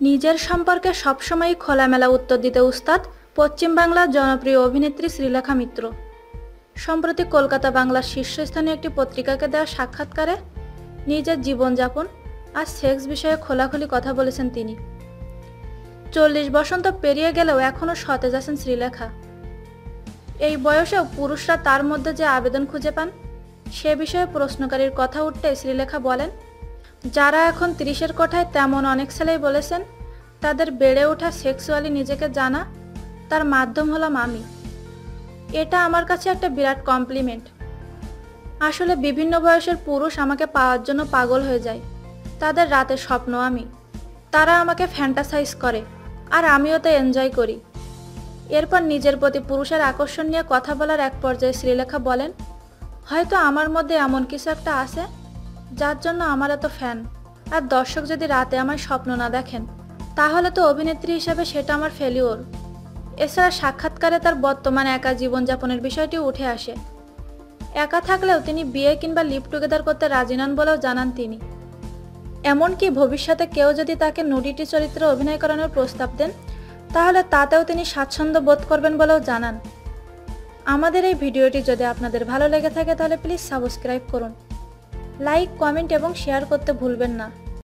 নিজের সম্পর্কে সবসময়ই খোলামেলা উত্তর দিতে উস্তাদ পশ্চিমবাংলার জনপ্রিয় অভিনেত্রী শ্রীলেখা মিত্র। সম্প্রতি কলকাতা বাংলার শীর্ষস্থানীয় একটি পত্রিকাকে দেওয়া সাক্ষাৎকারে নিজের জীবনযাপন আর সেক্স বিষয়ে খোলাখুলি কথা বলেছেন তিনি। চল্লিশ বসন্ত পেরিয়ে গেলেও এখনও সতেজ আছেন শ্রীলেখা। এই বয়সেও পুরুষরা তার মধ্যে যে আবেদন খুঁজে পান, সে বিষয়ে প্রশ্নকারীর কথা উঠতে শ্রীলেখা বলেন, যারা এখন তিরিশের কোঠায় তেমন অনেক ছেলেই বলেছেন, তাদের বেড়ে ওঠা সেক্সুয়ালি নিজেকে জানা, তার মাধ্যম হলাম আমি। এটা আমার কাছে একটা বিরাট কমপ্লিমেন্ট আসলে বিভিন্ন বয়সের পুরুষ আমাকে পাওয়ার জন্য পাগল হয়ে যায়। তাদের রাতে স্বপ্ন আমি। তারা আমাকে ফ্যান্টাসাইজ করে, আর আমিও তো এনজয় করি। এরপর নিজের প্রতি পুরুষের আকর্ষণ নিয়ে কথা বলার এক পর্যায়ে শ্রীলেখা বলেন, হয়তো আমার মধ্যে এমন কিছু একটা আছে, যার জন্য আমার এত ফ্যান আর দর্শক যদি রাতে আমার স্বপ্ন না দেখেন, তাহলে তো অভিনেত্রী হিসেবে সেটা আমার ফেলিওর এছাড়া সাক্ষাৎকারে তার বর্তমান একা জীবনযাপনের বিষয়টি উঠে আসে। একা থাকলেও তিনি বিয়ে কিংবা লিভ টুগেদার করতে রাজি নন বলেও জানান তিনি। এমনকি ভবিষ্যতে কেউ যদি তাকে নুডিটি চরিত্রে অভিনয় করানোর প্রস্তাব দেন তাহলে তাতেও তিনি স্বাচ্ছন্দ্য বোধ করবেন বলেও জানান। আমাদের এই ভিডিওটি যদি আপনাদের ভালো লেগে থাকে তাহলে প্লিজ সাবস্ক্রাইব করুন। লাইক, কমেন্ট এবং শেয়ার করতে ভুলবেন না।